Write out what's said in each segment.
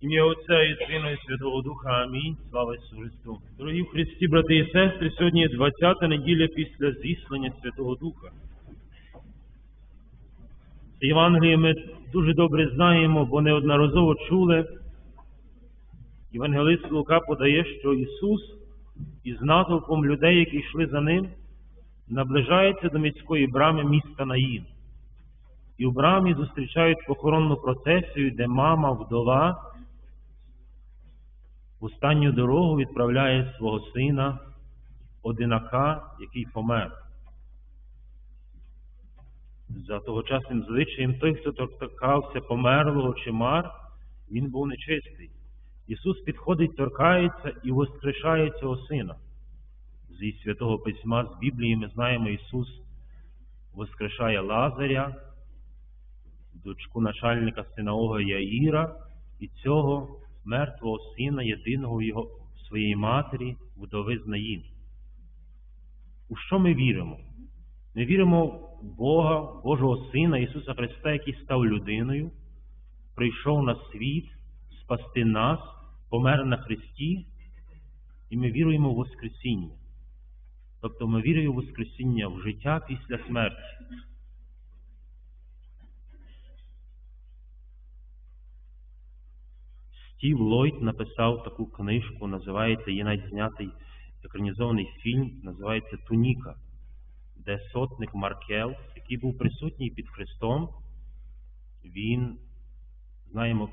Ім'я Отця і Сина, і Святого Духа. Амінь. Слава Ісусу Христу. Дорогі в Христі, брати і сестри, сьогодні 20-та неділя після зіслання Святого Духа. Євангеліє ми дуже добре знаємо, бо неодноразово чули. Євангелист Лука подає, що Ісус із натовпом людей, які йшли за ним, наближається до міської брами міста Наїн. І в брамі зустрічають похоронну процесію, де мама, вдова, в останню дорогу відправляє свого сина, одинака, який помер. За тогочасним звичаєм той, хто торкався померлого чи мар, він був нечистий. Ісус підходить, торкається і воскрешає цього сина. Зі святого письма, з Біблії ми знаємо, Ісус воскрешає Лазаря, дочку начальника синагоги Яїра і цього мертвого сина, єдиного його своєї матері, вдови з Наїн. У що ми віримо? Ми віримо в Бога, Божого Сина Ісуса Христа, який став людиною, прийшов на світ спасти нас, помер на Христі, і ми віруємо в Воскресіння. Тобто ми віруємо в Воскресіння в життя після смерті. Стів Ллойд написав таку книжку, називається, є навіть знятий екранізований фільм, називається Туніка, де сотник Маркел, який був присутній під Христом, він, знаємо,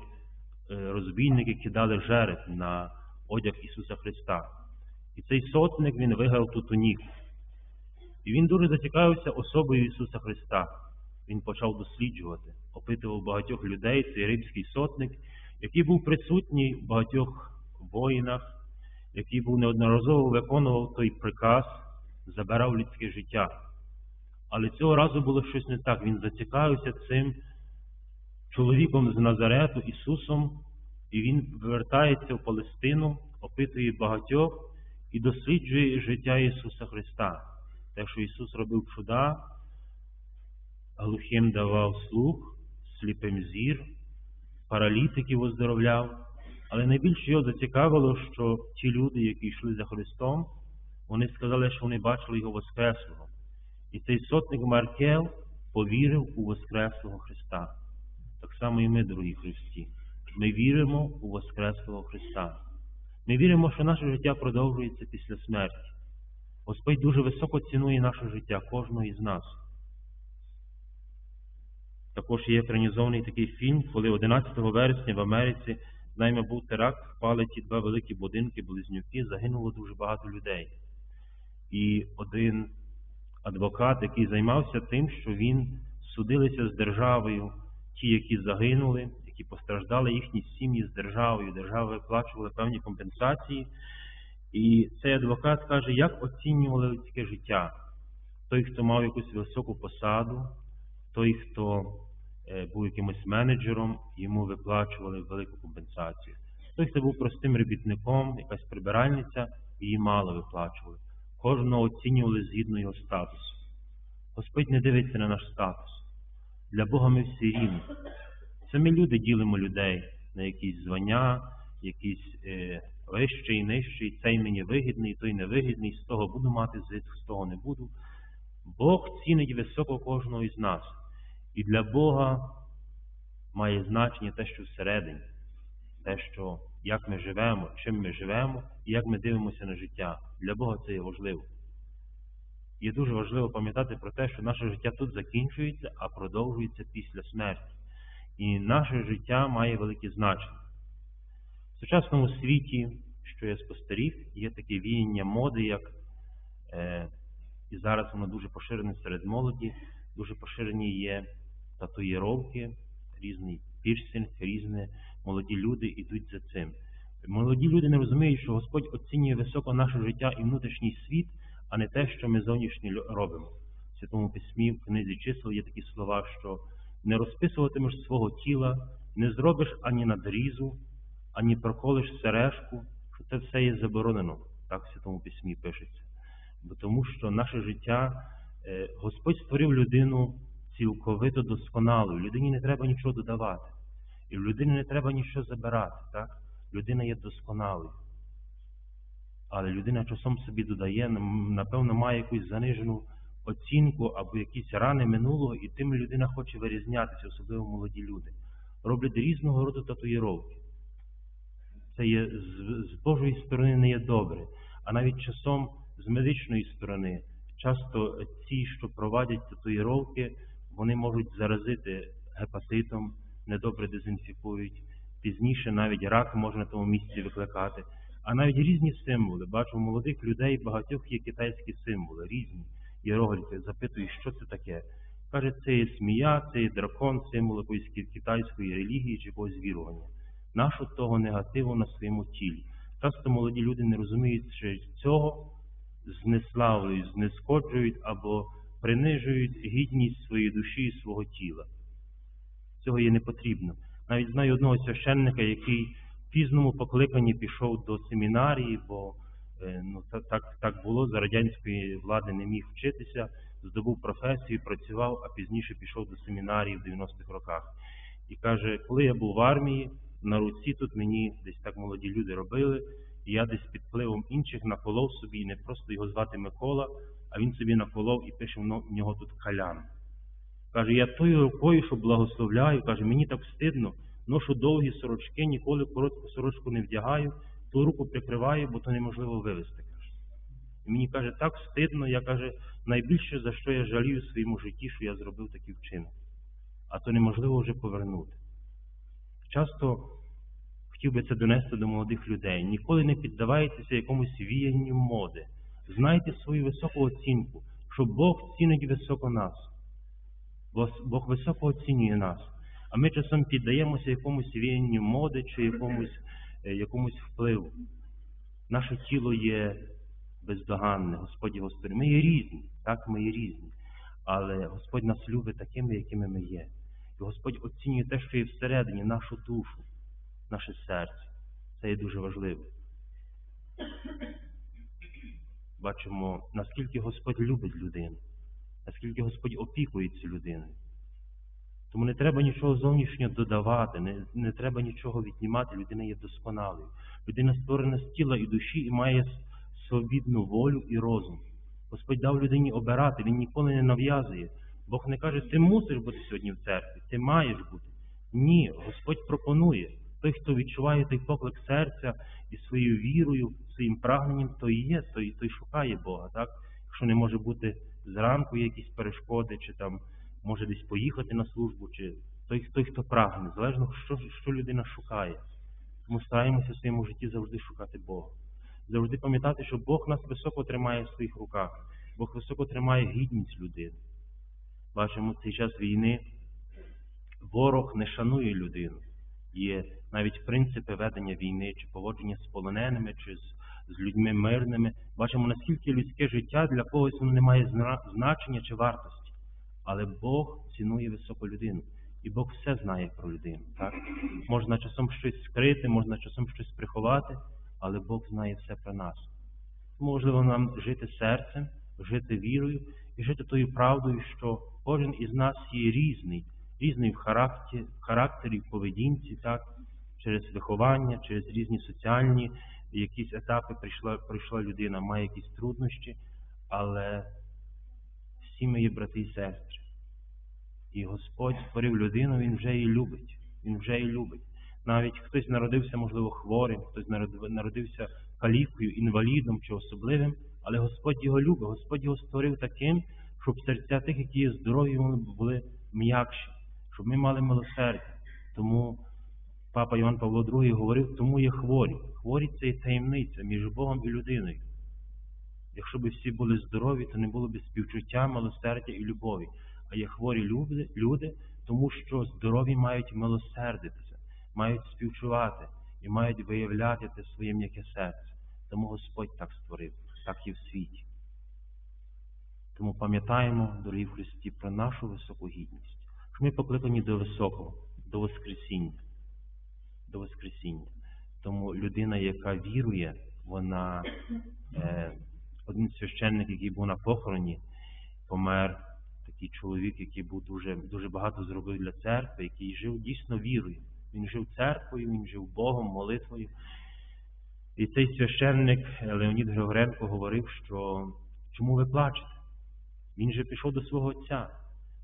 розбійники кидали жереб на одяг Ісуса Христа. І цей сотник він виграв ту туніку. І він дуже зацікавився особою Ісуса Христа. Він почав досліджувати, опитував багатьох людей, цей римський сотник, який був присутній в багатьох воїнах, який був неодноразово виконував той приказ, забирав людське життя. Але цього разу було щось не так. Він зацікавився цим чоловіком з Назарету, Ісусом, і він повертається в Палестину, опитує багатьох і досліджує життя Ісуса Христа. Те, що Ісус робив чуда, глухим давав слух, сліпим зір, паралітиків оздоровляв. Але найбільше його зацікавило, що ті люди, які йшли за Христом, вони сказали, що вони бачили його Воскреслого. І цей сотник Маркел повірив у Воскреслого Христа. Так само і ми, дорогі Христі. Ми віримо у Воскреслого Христа. Ми віримо, що наше життя продовжується після смерті. Господь дуже високо цінує наше життя, кожного із нас. Також є екранізований такий фільм, коли 11 вересня в Америці знаємо, був теракт, впали ті два великі будинки, близнюки, загинуло дуже багато людей. І один адвокат, який займався тим, що він судилися з державою, ті, які загинули, які постраждали їхні сім'ї з державою, держава виплачувала певні компенсації. І цей адвокат каже, як оцінювали людське життя. Той, хто мав якусь високу посаду, той, хто був якимось менеджером, йому виплачували велику компенсацію. Той, хто був простим робітником, якась прибиральниця, її мало виплачували. Кожного оцінювали згідно його статусу. Господь не дивиться на наш статус. Для Бога ми всі рівні. Це ми люди ділимо людей на якісь звання, якісь е, вищий, нижчий, цей мені вигідний, той невигідний, з того буду мати зиск, з того не буду. Бог цінить високо кожного із нас. І для Бога має значення те, що всередині, те, що як ми живемо, чим ми живемо і як ми дивимося на життя. Для Бога це є важливо. І дуже важливо пам'ятати про те, що наше життя тут закінчується, а продовжується після смерті. І наше життя має велике значення. В сучасному світі, що я спостеріг, є таке віяння моди, як е, і зараз воно дуже поширене серед молоді, дуже поширені є татуїровки, різний пірсинг, різні молоді люди йдуть за цим. Молоді люди не розуміють, що Господь оцінює високо наше життя і внутрішній світ, а не те, що ми зовнішні робимо. В Святому Письмі, в книзі чисел є такі слова, що не розписуватимеш свого тіла, не зробиш ані надрізу, ані проколиш сережку, що це все є заборонено. Так в Святому Письмі пишеться. Бо тому що наше життя, Господь створив людину цілковито досконалою. Людині не треба нічого додавати. І в людини не треба нічого забирати, так? Людина є досконалою. Але людина часом собі додає, напевно, має якусь занижену оцінку або якісь рани минулого, і тим людина хоче вирізнятися, особливо молоді люди. Роблять різного роду татуїровки. Це є з, Божої сторони не є добре. А навіть часом з медичної сторони, часто ті, що проводять татуїровки, вони можуть заразити гепатитом, недобре дезінфікують. Пізніше навіть рак можна на тому місці викликати. А навіть різні символи. Бачу, у молодих людей багатьох є китайські символи, різні іерогліфи. Запитую, що це таке. Каже, це є смія, це є дракон, символ якоїсь китайської релігії чи якогось вірування. Нащо того негативу на своєму тілі? Часто молоді люди не розуміють, що цього знеславлюють, знескоджують або принижують гідність своєї душі і свого тіла. Цього є не потрібно. Навіть знаю одного священника, який в пізному покликанні пішов до семінарії, бо е, ну, так, так, було, за радянської влади не міг вчитися, здобув професію, працював, а пізніше пішов до семінарії в 90-х роках. І каже, коли я був в армії, на руці тут мені десь так молоді люди робили, і я десь під впливом інших наколов собі, не просто його звати Микола, а він собі наколов і пише в нього тут калян. Каже, я тою рукою, що благословляю, каже, мені так стидно, ношу довгі сорочки, ніколи коротку сорочку не вдягаю, ту руку прикриваю, бо то неможливо вивезти. Каже. І мені каже, так стидно, я каже, найбільше за що я жалію в своєму житті, що я зробив такий вчинок. А то неможливо вже повернути. Часто хотів би це донести до молодих людей. Ніколи не піддавайтеся якомусь віянню моди. Знайте свою високу оцінку, що Бог цінить високо нас. Бог високо оцінює нас. А ми часом піддаємося якомусь віянню моди чи якомусь, е, якомусь впливу. Наше тіло є бездоганне, Господь створив. Ми є різні, так, ми є різні. Але Господь нас любить такими, якими ми є. І Господь оцінює те, що є всередині, нашу душу, наше серце. Це є дуже важливо. Бачимо, наскільки Господь любить людину, наскільки Господь опікується людиною. Тому не треба нічого зовнішнього додавати, не, не треба нічого віднімати, людина є досконалою. Людина створена з тіла і душі і має свобідну волю і розум. Господь дав людині обирати, він ніколи не нав'язує. Бог не каже, ти мусиш бути сьогодні в церкві, ти маєш бути. Ні, Господь пропонує. Той, хто відчуває той поклик серця і своєю вірою, своїм прагненням, той і є, той, той шукає Бога. Так? Якщо не може бути зранку якісь перешкоди, чи там може десь поїхати на службу, чи той, той хто прагне, залежно, що, що людина шукає. Тому стараємося в своєму житті завжди шукати Бога. Завжди пам'ятати, що Бог нас високо тримає в своїх руках, Бог високо тримає гідність людини. Бачимо цей час війни, ворог не шанує людину. Є навіть принципи ведення війни, чи поводження з полоненими, чи з, з людьми мирними. Бачимо, наскільки людське життя для когось воно не має значення чи вартості. Але Бог цінує високу людину. І Бог все знає про людину. Так? Можна часом щось скрити, можна часом щось приховати, але Бог знає все про нас. Тому важливо нам жити серцем, жити вірою і жити тою правдою, що кожен із нас є різний, різний в характері, в поведінці, так, через виховання, через різні соціальні якісь етапи прийшла, пройшла людина, має якісь труднощі, але всі є брати і сестри. І Господь створив людину, Він вже її любить. Він вже її любить. Навіть хтось народився, можливо, хворим, хтось народився калікою, інвалідом чи особливим, але Господь його любить. Господь його створив таким, щоб серця тих, які є здорові, вони були м'якші, щоб ми мали милосердя. Тому папа Іван Павло II говорив, тому є хворі. Хворі це є таємниця між Богом і людиною. Якщо б всі були здорові, то не було б співчуття, милосердя і любові. А є хворі люди, люди, тому що здорові мають милосердитися, мають співчувати і мають виявляти те своє м'яке серце. Тому Господь так створив, так і в світі. Тому пам'ятаємо, дорогі в Христі, про нашу високу гідність, що ми покликані до високого, до Воскресіння. До Воскресіння. Тому людина, яка вірує, вона е, один священник, який був на похороні, помер такий чоловік, який був дуже, дуже багато зробив для церкви, який жив дійсно вірою. Він жив церквою, він жив Богом, молитвою. І цей священник Леонід Григоренко говорив, що чому ви плачете? Він же пішов до свого отця.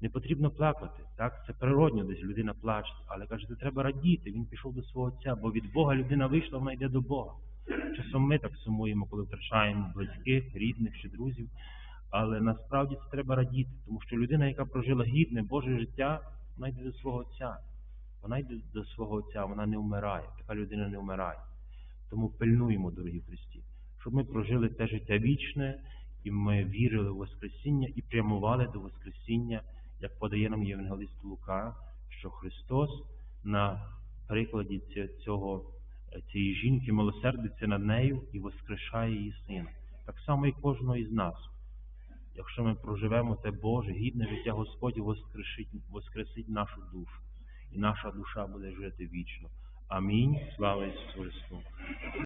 Не потрібно плакати. Так, це природньо, десь людина плаче. Але каже, це треба радіти. Він пішов до свого отця, бо від Бога людина вийшла, вона йде до Бога. Часом ми так сумуємо, коли втрачаємо близьких, рідних чи друзів. Але насправді це треба радіти, тому що людина, яка прожила гідне Боже життя, вона йде до свого отця. Вона йде до свого отця, вона не вмирає. Така людина не вмирає. Тому пильнуємо, дорогі Христі, щоб ми прожили те життя вічне, і ми вірили в Воскресіння і прямували до Воскресіння, як подає нам Євангелист Лука, що Христос на прикладі цього, цієї жінки милосердиться над нею і воскрешає її сина. Так само і кожного із нас. Якщо ми проживемо те Боже, гідне життя, Господь воскрешить, воскресить нашу душу, і наша душа буде жити вічно. Амінь. Слава Ісусу Христу!